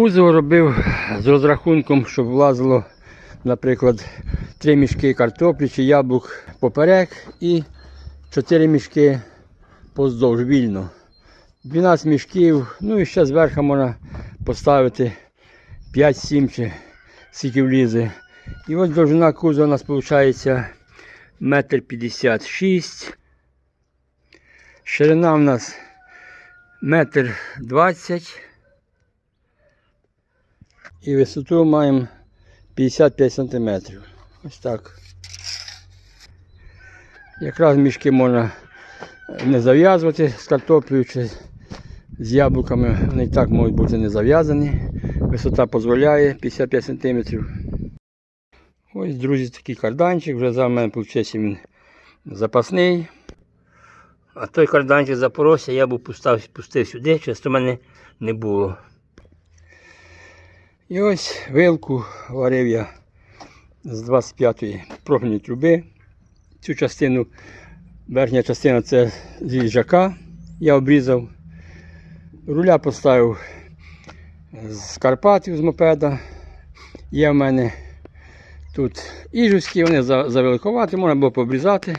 Кузов робив з розрахунком, щоб влазило, наприклад, три мішки картоплі чи яблук поперек і чотири мішки поздовж вільно. 12 мішків, ну і ще зверху можна поставити 5-7 чи скільки влізе. І ось довжина кузова у нас виходить метр п'ятдесят шість. Ширина у нас метр двадцять. І висоту маємо 55 см. Ось так. Якраз мішки можна не зав'язувати з картоплею чи з яблуками. Вони і так можуть бути не зав'язані. Висота дозволяє 55 см. Ось, друзі, такий карданчик. Вже за мене виходить він запасний. А той карданчик запоровся, я був пустав, пустив сюди, часто в мене не було. І ось вилку варив я з 25-ї профільної труби. Цю частину, верхня частина це з їжака я обрізав. Руля поставив з Карпатів з мопеда. Є в мене тут іжуські, вони завеликувати, можна було пообрізати.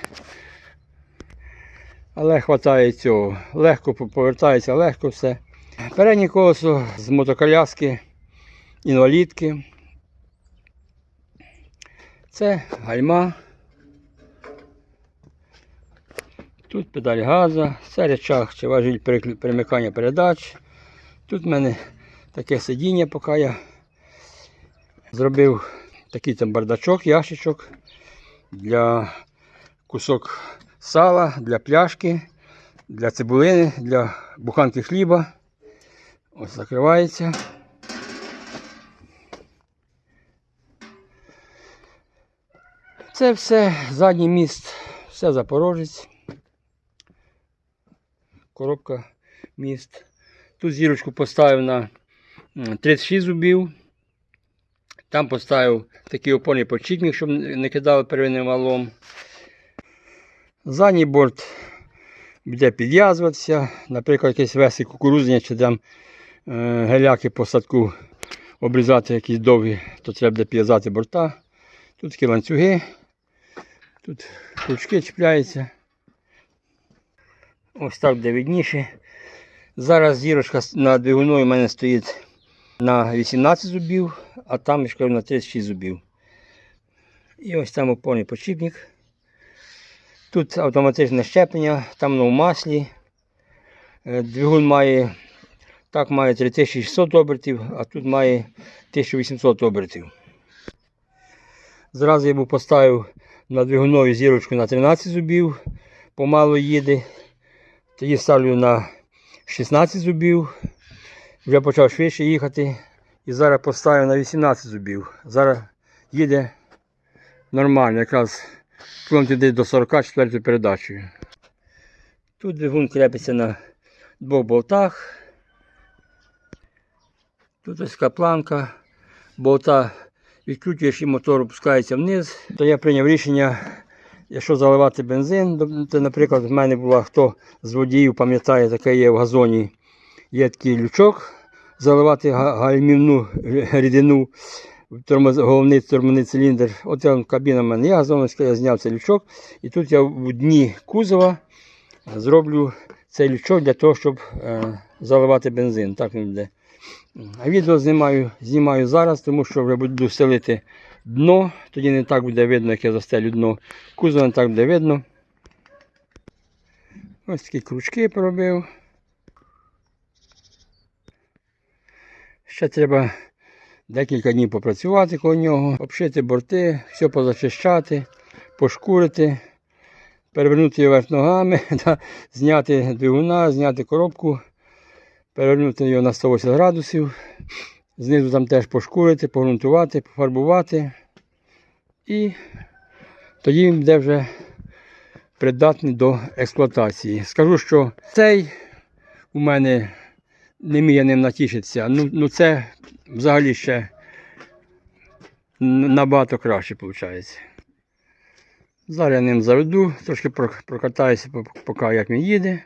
Але вистачає цього. Легко повертається, легко все. Переднє колесо з мотоколяски, інвалідки. Це гальма. Тут педаль газу, це речах чи важіль перемикання передач. Тут в мене таке сидіння, поки я зробив такий там бардачок, ящичок для кусок сала, для пляшки, для цибулини, для буханки хліба. Ось закривається. Це все задній міст, все Запорожець. Коробка міст. Тут зірочку поставив на 36 зубів. Там поставив такий опорний почіпник, щоб не кидали первинним валом. Задній борт буде підв'язуватися. Наприклад, якесь веси кукурудзня чи там е, геляки по садку обрізати якісь довгі, то треба буде підв'язати борта. Тут такі ланцюги, тут крючки чіпляються. Ось так буде видніше. Зараз зірочка на двигуну у мене стоїть на 18 зубів, а там я кажу, на 36 зубів. І ось там опорний почіпник. Тут автоматичне щеплення, там воно в маслі. Е, Двигун має, так має 3600 обертів, а тут має 1800 обертів. Зразу я був поставив на двигунові зірочку на 13 зубів, помало їде. Тоді ставлю на 16 зубів, вже почав швидше їхати. І зараз поставив на 18 зубів. Зараз їде нормально, якраз кілометрів десь до 44 передачею. Тут двигун крепиться на двох болтах. Тут ось така планка. Болта відкручуєш і мотор опускається вниз. То я прийняв рішення, якщо заливати бензин, то, наприклад, в мене була хто з водіїв, пам'ятає, таке є в газоні, є такий лючок, заливати гальмівну рідину тормоз, головний тормозний циліндр. От я, кабіна в мене є газоновська, я зняв цей лючок. І тут я в дні кузова зроблю цей лючок для того, щоб е, заливати бензин. Так він буде. А відео знімаю, знімаю зараз, тому що вже буду селити дно, тоді не так буде видно, як я застелю дно. Кузов не так буде видно. Ось такі крючки поробив. Ще треба декілька днів попрацювати коло нього, обшити борти, все позачищати, пошкурити, перевернути його вверх ногами, та зняти двигуна, зняти коробку, перевернути його на 180 градусів. Знизу там теж пошкурити, погрунтувати, пофарбувати. І тоді буде вже придатний до експлуатації. Скажу, що цей у мене не міг я ним натішитися. Ну, ну це взагалі ще набагато краще виходить. Зараз я ним заведу, трошки прокатаюся, поки як він їде.